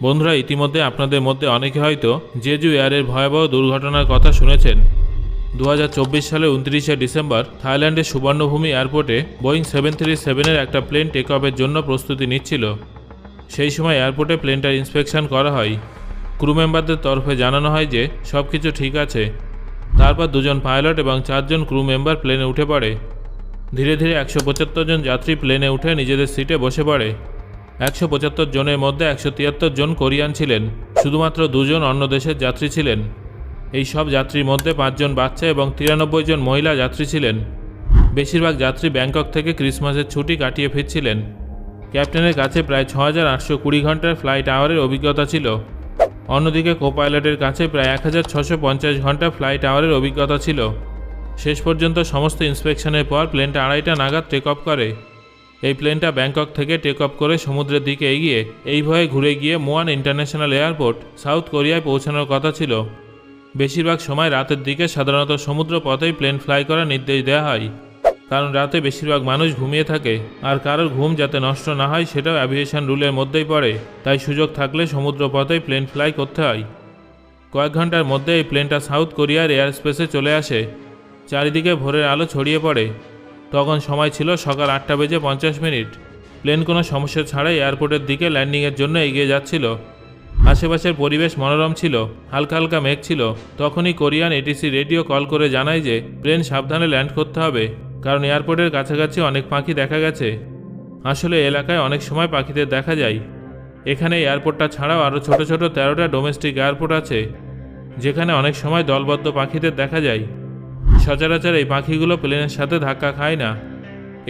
বন্ধুরা, ইতিমধ্যে আপনাদের মধ্যে অনেকে হয়তো জেজু এয়ারের ভয়াবহ দুর্ঘটনার কথা শুনেছেন। দু হাজার চব্বিশ সালে উনত্রিশে ডিসেম্বর থাইল্যান্ডের সুবর্ণভূমি এয়ারপোর্টে বোয়িং সেভেন থ্রি সেভেনের একটা প্লেন টেক অফের জন্য প্রস্তুতি নিচ্ছিল। সেই সময় এয়ারপোর্টে প্লেনটার ইন্সপেকশন করা হয়। ক্রু মেম্বারদের তরফে জানানো হয় যে সব কিছু ঠিক আছে। তারপর দুজন পাইলট এবং চারজন ক্রু মেম্বার প্লেনে উঠে পড়ে। ধীরে ধীরে একশো পঁচাত্তর জন যাত্রী প্লেনে উঠে নিজেদের সিটে বসে পড়ে। একশো পঁচাত্তর জনের মধ্যে একশো তিয়াত্তর জন কোরিয়ান ছিলেন। শুধুমাত্র দুজন অন্য দেশের যাত্রী ছিলেন। এই সব যাত্রীর মধ্যে পাঁচজন বাচ্চা এবং তিরানব্বই জন মহিলা যাত্রী ছিলেন। বেশিরভাগ যাত্রী ব্যাংকক থেকে ক্রিসমাসের ছুটি কাটিয়ে ফিরছিলেন। ক্যাপ্টেনের কাছে প্রায় ছ হাজার আটশো কুড়ি ঘণ্টার ফ্লাইট আওয়ারের অভিজ্ঞতা ছিল। অন্যদিকে কো পাইলটের কাছে প্রায় এক হাজার ছশো পঞ্চাশ ঘণ্টা ফ্লাইট আওয়ারের অভিজ্ঞতা ছিল। শেষ পর্যন্ত সমস্ত ইন্সপেকশনের পর প্লেনটা আড়াইটা নাগাদ টেক অফ করে। এই প্লেনটা ব্যাংকক থেকে টেক অফ করে সমুদ্রের দিকে এগিয়ে, এই ভয়ে ঘুরে গিয়ে মোয়ান ইন্টারন্যাশনাল এয়ারপোর্ট, সাউথ কোরিয়ায় পৌঁছানোর কথা ছিল। বেশিরভাগ সময় রাতের দিকে সাধারণত সমুদ্র পথেই প্লেন ফ্লাই করার নির্দেশ দেওয়া হয়, কারণ রাতে বেশিরভাগ মানুষ ঘুমিয়ে থাকে, আর কারোর ঘুম যাতে নষ্ট না হয় সেটাও অ্যাভিয়েশন রুলের মধ্যেই পড়ে, তাই সুযোগ থাকলে সমুদ্র পথেই প্লেন ফ্লাই করতে হয়। কয়েক ঘণ্টার মধ্যে এই প্লেনটা সাউথ কোরিয়ার এয়ার স্পেসে চলে আসে, চারিদিকে ভোরের আলো ছড়িয়ে পড়ে তখন সময় ছিল সকাল আটটা বেজে পঞ্চাশ মিনিট। প্লেন কোনো সমস্যা ছাড়াই এয়ারপোর্টের দিকে ল্যান্ডিংয়ের জন্য এগিয়ে যাচ্ছিল। আশেপাশের পরিবেশ মনোরম ছিল, হালকা হালকা মেঘ ছিল। তখনই কোরিয়ান এটিসি রেডিও কল করে জানায় যে, প্লেন সাবধানে ল্যান্ড করতে হবে, কারণ এয়ারপোর্টের কাছাকাছি অনেক পাখি দেখা গেছে। আসলে এলাকায় অনেক সময় পাখিদের দেখা যায়। এখানে এয়ারপোর্টটা ছাড়াও আরও ছোট ছোট তেরোটা ডোমেস্টিক এয়ারপোর্ট আছে, যেখানে অনেক সময় দলবদ্ধ পাখিদের দেখা যায়। সচরাচর এই পাখিগুলো প্লেনের সাথে ধাক্কা খায় না।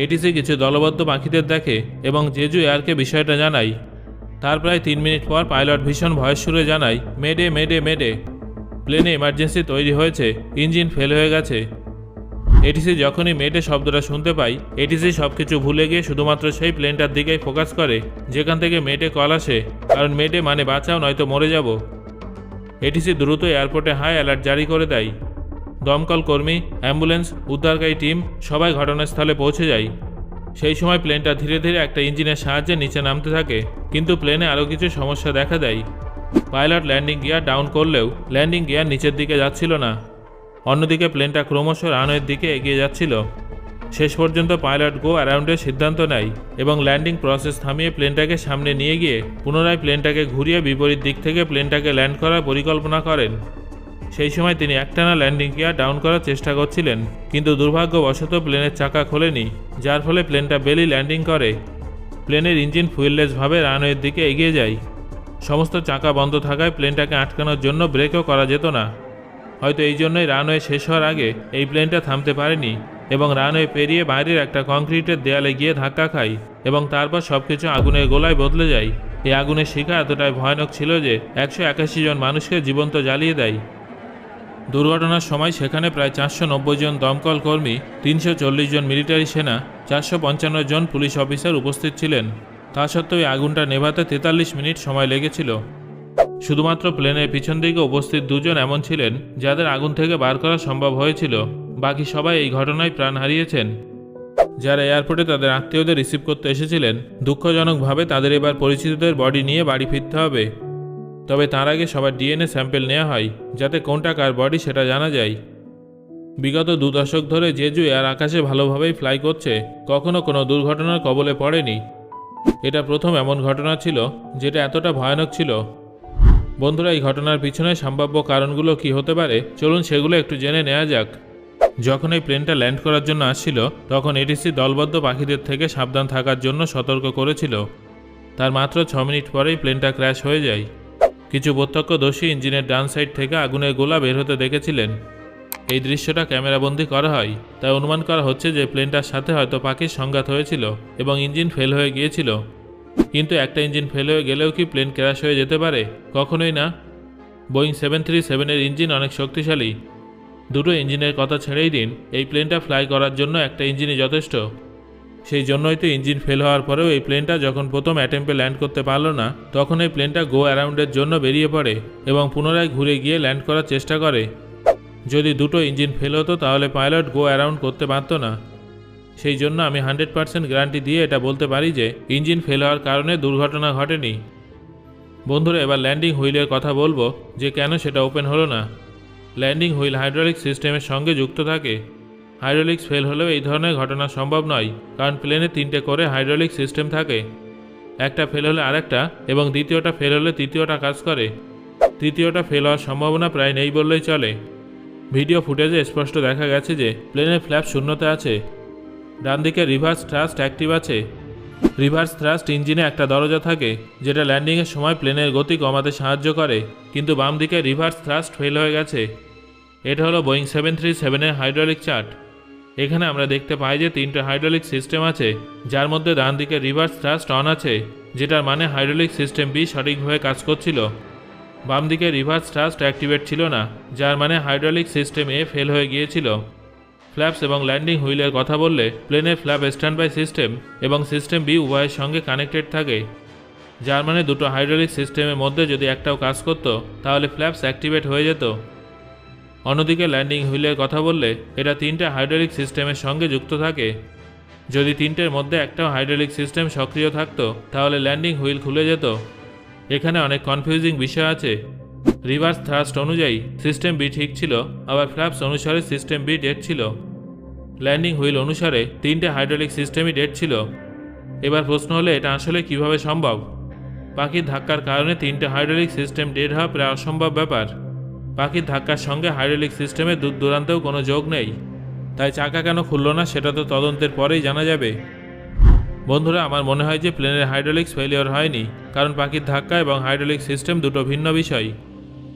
এটিসি কিছু দলবদ্ধ পাখিদের দেখে এবং জেজু এয়ারকে বিষয়টা জানায়। তার প্রায় তিন মিনিট পর পাইলট ভীষণ ভয়ের সুরে জানায়, মেডে মেডে মেডে। প্লেনে এমার্জেন্সি তৈরি হয়েছে, ইঞ্জিন ফেল হয়ে গেছে। এটিসি যখনই মেডে শব্দটা শুনতে পাই এটিসি সব কিছু ভুলে গিয়ে শুধুমাত্র সেই প্লেনটার দিকেই ফোকাস করে, যেখান থেকে মেডে কল আসে, কারণ মেডে মানে বাঁচাও, নয়তো মরে যাব। এটিসি দ্রুত এয়ারপোর্টে হাই অ্যালার্ট জারি করে দেয়। দমকল কর্মী, অ্যাম্বুলেন্স, উদ্ধারকারী টিম সবাই ঘটনাস্থলে পৌঁছে যায়। সেই সময় প্লেনটা ধীরে ধীরে একটা ইঞ্জিনের সাহায্যে নিচে নামতে থাকে, কিন্তু প্লেনে আরও কিছু সমস্যা দেখা দেয়। পাইলট ল্যান্ডিং গিয়ার ডাউন করলেও ল্যান্ডিং গিয়ার নিচের দিকে যাচ্ছিল না। অন্যদিকে প্লেনটা ক্রমশ রানওয়ের দিকে এগিয়ে যাচ্ছিল। শেষ পর্যন্ত পাইলট গো অ্যারাউন্ডের সিদ্ধান্ত নেয় এবং ল্যান্ডিং প্রসেস থামিয়ে প্লেনটাকে সামনে নিয়ে গিয়ে পুনরায় প্লেনটাকে ঘুরিয়ে বিপরীত দিক থেকে প্লেনটাকে ল্যান্ড করার পরিকল্পনা করেন। সেই সময় তিনি একটানা ল্যান্ডিং গিয়ার ডাউন করার চেষ্টা করছিলেন, কিন্তু দুর্ভাগ্যবশত প্লেনের চাকা খোলেনি, যার ফলে প্লেনটা বেলি ল্যান্ডিং করে। প্লেনের ইঞ্জিন ফুয়েললেসভাবে রানওয়ের দিকে এগিয়ে যায়। সমস্ত চাকা বন্ধ থাকায় প্লেনটাকে আটকানোর জন্য ব্রেকও করা যেত না। হয়তো এই জন্যই রানওয়ে শেষ হওয়ার আগে এই প্লেনটা থামতে পারেনি এবং রানওয়ে পেরিয়ে বাইরের একটা কংক্রিটের দেয়ালে গিয়ে ধাক্কা খায় এবং তারপর সব কিছু আগুনের গোলায় বদলে যায়। এই আগুনের শিখা এতটাই ভয়ানক ছিল যে একশো একাশি জন মানুষকে জীবন্ত জ্বালিয়ে দেয়। দুর্ঘটনার সময় সেখানে প্রায় চারশো নব্বই জন দমকল কর্মী, তিনশো চল্লিশ জন মিলিটারি সেনা, চারশো পঞ্চান্ন জন পুলিশ অফিসার উপস্থিত ছিলেন। তা সত্ত্বেও আগুনটা নেভাতে তেতাল্লিশ মিনিট সময় লেগেছিল। শুধুমাত্র প্লেনের পিছন দিকে উপস্থিত দুজন এমন ছিলেন, যাদের আগুন থেকে বার করা সম্ভব হয়েছিল। বাকি সবাই এই ঘটনায় প্রাণ হারিয়েছেন। যারা এয়ারপোর্টে তাদের আত্মীয়দের রিসিভ করতে এসেছিলেন, দুঃখজনকভাবে তাদের এবার পরিচিতদের বডি নিয়ে বাড়ি ফিরতে হবে। তবে তার আগে সবার ডিএনএ স্যাম্পেল নেওয়া হয়, যাতে কোনটা কার বডি সেটা জানা যায়। বিগত দু দশক ধরে জেজু এয়ার আকাশে ভালোভাবেই ফ্লাই করছে, কখনো কোনো দুর্ঘটনার কবলে পড়েনি। এটা প্রথম এমন ঘটনা ছিল, যেটা এতটা ভয়ানক ছিল। বন্ধুরা, এই ঘটনার পিছনে সম্ভাব্য কারণগুলো কি হতে পারে? চলুন সেগুলো একটু জেনে নেওয়া যাক। যখন এই প্লেনটা ল্যান্ড করার জন্য আসছিল, তখন এটিসি দলবদ্ধ পাখিদের থেকে সাবধান থাকার জন্য সতর্ক করেছিল। তার মাত্র ছ মিনিট পরেই প্লেনটা ক্র্যাশ হয়ে যায়। কিছু প্রত্যক্ষদর্শী ইঞ্জিনের ডান সাইড থেকে আগুনের গোলা বের হতে দেখেছিলেন। এই দৃশ্যটা ক্যামেরাবন্দি করা হয়, তাই অনুমান করা হচ্ছে যে প্লেনটার সাথে হয়তো পাখির সংঘাত হয়েছিল এবং ইঞ্জিন ফেল হয়ে গিয়েছিল। কিন্তু একটা ইঞ্জিন ফেল হয়ে গেলেও কি প্লেন ক্র্যাশ হয়ে যেতে পারে? কখনোই না। বোয়িং সেভেন থ্রি সেভেনের ইঞ্জিন অনেক শক্তিশালী। দুটো ইঞ্জিনের কথা ছেড়েই দিন, এই প্লেনটা ফ্লাই করার জন্য একটা ইঞ্জিনই যথেষ্ট। সেই জন্যই তো ইঞ্জিন ফেল হওয়ার পরেও এই প্লেনটা যখন প্রথম অ্যাটেম্পে ল্যান্ড করতে পারল না, তখন এই প্লেনটা গো অ্যারাউন্ডের জন্য বেরিয়ে পড়ে এবং পুনরায় ঘুরে গিয়ে ল্যান্ড করার চেষ্টা করে। যদি দুটো ইঞ্জিন ফেল হতো, তাহলে পাইলট গো অ্যারাউন্ড করতে পারত না। সেই জন্য আমি হান্ড্রেড পার্সেন্ট গ্যারান্টি দিয়ে এটা বলতে পারি যে, ইঞ্জিন ফেল হওয়ার কারণে দুর্ঘটনা ঘটেনি। বন্ধুরা, এবার ল্যান্ডিং হুইলের কথা বলব যে কেন সেটা ওপেন হলো না। ল্যান্ডিং হুইল হাইড্রোলিক সিস্টেমের সঙ্গে যুক্ত থাকে। হাইড্রোলিক্স ফেল হলেও এই ধরনের ঘটনা সম্ভব নয়, কারণ প্লেনে তিনটে করে হাইড্রোলিক সিস্টেম থাকে। একটা ফেল হলে আরেকটা, এবং দ্বিতীয়টা ফেল হলে তৃতীয়টা কাজ করে। তৃতীয়টা ফেল হওয়ার সম্ভাবনা প্রায় নেই বললেই চলে। ভিডিও ফুটেজে স্পষ্ট দেখা গেছে যে, প্লেনের ফ্ল্যাপ শূন্যতে আছে। ডান দিকে রিভার্স থ্রাস্ট অ্যাক্টিভ আছে। রিভার্স থ্রাস্ট ইঞ্জিনে একটা দরজা থাকে, যেটা ল্যান্ডিংয়ের সময় প্লেনের গতি কমাতে সাহায্য করে, কিন্তু বাম দিকে রিভার্স থ্রাস্ট ফেল হয়ে গেছে। এটা হলো বোয়িং সেভেন থ্রি সেভেনের হাইড্রোলিক চার্ট। এখানে আমরা দেখতে পাই যে তিনটে হাইড্রোলিক সিস্টেম আছে, যার মধ্যে ডান দিকে রিভার্স থ্রাস্ট অন আছে, যেটার মানে হাইড্রোলিক সিস্টেম বি সঠিকভাবে কাজ করছিল। বাম দিকে রিভার্স থ্রাস্ট অ্যাক্টিভেট ছিল না, যার মানে হাইড্রোলিক সিস্টেম এ ফেল হয়ে গিয়েছিল। ফ্ল্যাপস এবং ল্যান্ডিং হুইলের কথা বললে প্লেনের ফ্ল্যাপ স্ট্যান্ড বাই সিস্টেম এবং সিস্টেম বি উভয়ের সঙ্গে কানেক্টেড থাকে। যার মানে দুটো হাইড্রোলিক সিস্টেমের মধ্যে যদি একটাও কাজ করতো, তাহলে ফ্ল্যাপস অ্যাক্টিভেট হয়ে যেত। অন্যদিকে ল্যান্ডিং হুইলের কথা বললে এটা তিনটে হাইড্রোলিক সিস্টেমের সঙ্গে যুক্ত থাকে। যদি তিনটের মধ্যে একটাও হাইড্রোলিক সিস্টেম সক্রিয় থাকতো, তাহলে ল্যান্ডিং হুইল খুলে যেত। এখানে অনেক কনফিউজিং বিষয় আছে। রিভার্স থ্রাস্ট অনুযায়ী সিস্টেম বি ঠিক ছিল, আবার ফ্ল্যাপস অনুসারে সিস্টেম বি ডেড ছিল। ল্যান্ডিং হুইল অনুসারে তিনটে হাইড্রোলিক সিস্টেমই ডেট ছিল। এবার প্রশ্ন হলে, এটা আসলে কীভাবে সম্ভব? পাখির ধাক্কার কারণে তিনটে হাইড্রোলিক সিস্টেম ডেট হওয়া প্রায় অসম্ভব ব্যাপার। পাখির ধাক্কার সঙ্গে হাইড্রোলিক সিস্টেমে দূর দূরান্তেও কোনো যোগ নেই। তাই চাকা কেন খুলল না সেটা তো তদন্তের পরেই জানা যাবে। বন্ধুরা, আমার মনে হয় যে প্লেনের হাইড্রোলিক্স ফেলিওর হয়নি, কারণ পাখির ধাক্কা এবং হাইড্রোলিক সিস্টেম দুটো ভিন্ন বিষয়।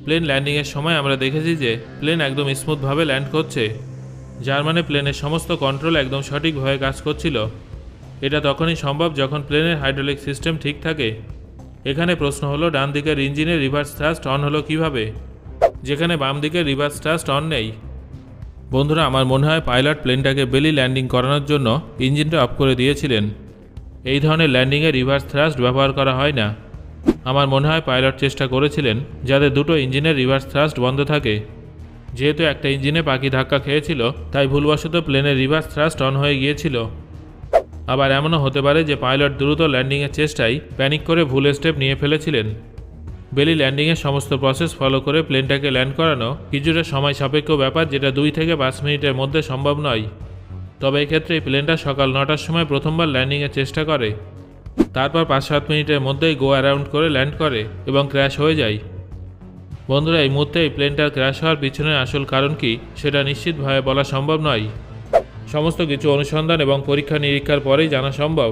প্লেন ল্যান্ডিংয়ের সময় আমরা দেখেছি যে প্লেন একদম স্মুথভাবে ল্যান্ড করছে, যার মানে প্লেনের সমস্ত কন্ট্রোল একদম সঠিকভাবে কাজ করছিল। এটা তখনই সম্ভব যখন প্লেনের হাইড্রোলিক সিস্টেম ঠিক থাকে। এখানে প্রশ্ন হলো ডান দিকের ইঞ্জিনের রিভার্স থ্রাস্ট অন হলো কীভাবে? যেখানে বাম দিকে রিভার্স থ্রাস্ট অন নেই। বন্ধুরা, আমার মনে হয় পাইলট প্লেনটাকে বেলি ল্যান্ডিং করানোর জন্য ইঞ্জিনটা অফ করে দিয়েছিলেন। এই ধরনের ল্যান্ডিংয়ে রিভার্স থ্রাস্ট ব্যবহার করা হয় না। আমার মনে হয় পাইলট চেষ্টা করেছিলেন যাতে দুটো ইঞ্জিনের রিভার্স থ্রাস্ট বন্ধ থাকে। যেহেতু একটা ইঞ্জিনে পাখি ধাক্কা খেয়েছিল, তাই ভুলবশত প্লেনের রিভার্স থ্রাস্ট অন হয়ে গিয়েছিল। আবার এমনও হতে পারে যে পাইলট দ্রুত ল্যান্ডিংয়ের চেষ্টায় প্যানিক করে ভুল স্টেপ নিয়ে ফেলেছিলেন। বেলি ল্যান্ডিংয়ের সমস্ত প্রসেস ফলো করে প্লেনটাকে ল্যান্ড করানো কিছুটা সময় সাপেক্ষ ব্যাপার যেটা দুই থেকে পাঁচ মিনিটের মধ্যে সম্ভব নয়। তবে এক্ষেত্রে প্লেনটা সকাল নটার সময় প্রথমবার ল্যান্ডিংয়ের চেষ্টা করে। তারপর পাঁচ সাত মিনিটের মধ্যেই গো অ্যারাউন্ড করে ল্যান্ড করে এবং ক্র্যাশ হয়ে যায়। বন্ধুরা, এই মুহূর্তে এই প্লেনটার ক্র্যাশ হওয়ার পিছনে আসল কারণ কি সেটা নিশ্চিতভাবে বলা সম্ভব নয়। সমস্ত কিছু অনুসন্ধান এবং পরীক্ষা নিরীক্ষার পরেই জানা সম্ভব।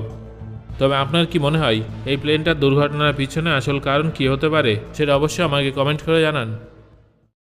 তবে আপনার কি মনে হয়, এই প্লেনটার দুর্ঘটনার পিছনে আসল কারণ কি হতে পারে? সেটা অবশ্যই আমাকে কমেন্ট করে জানান।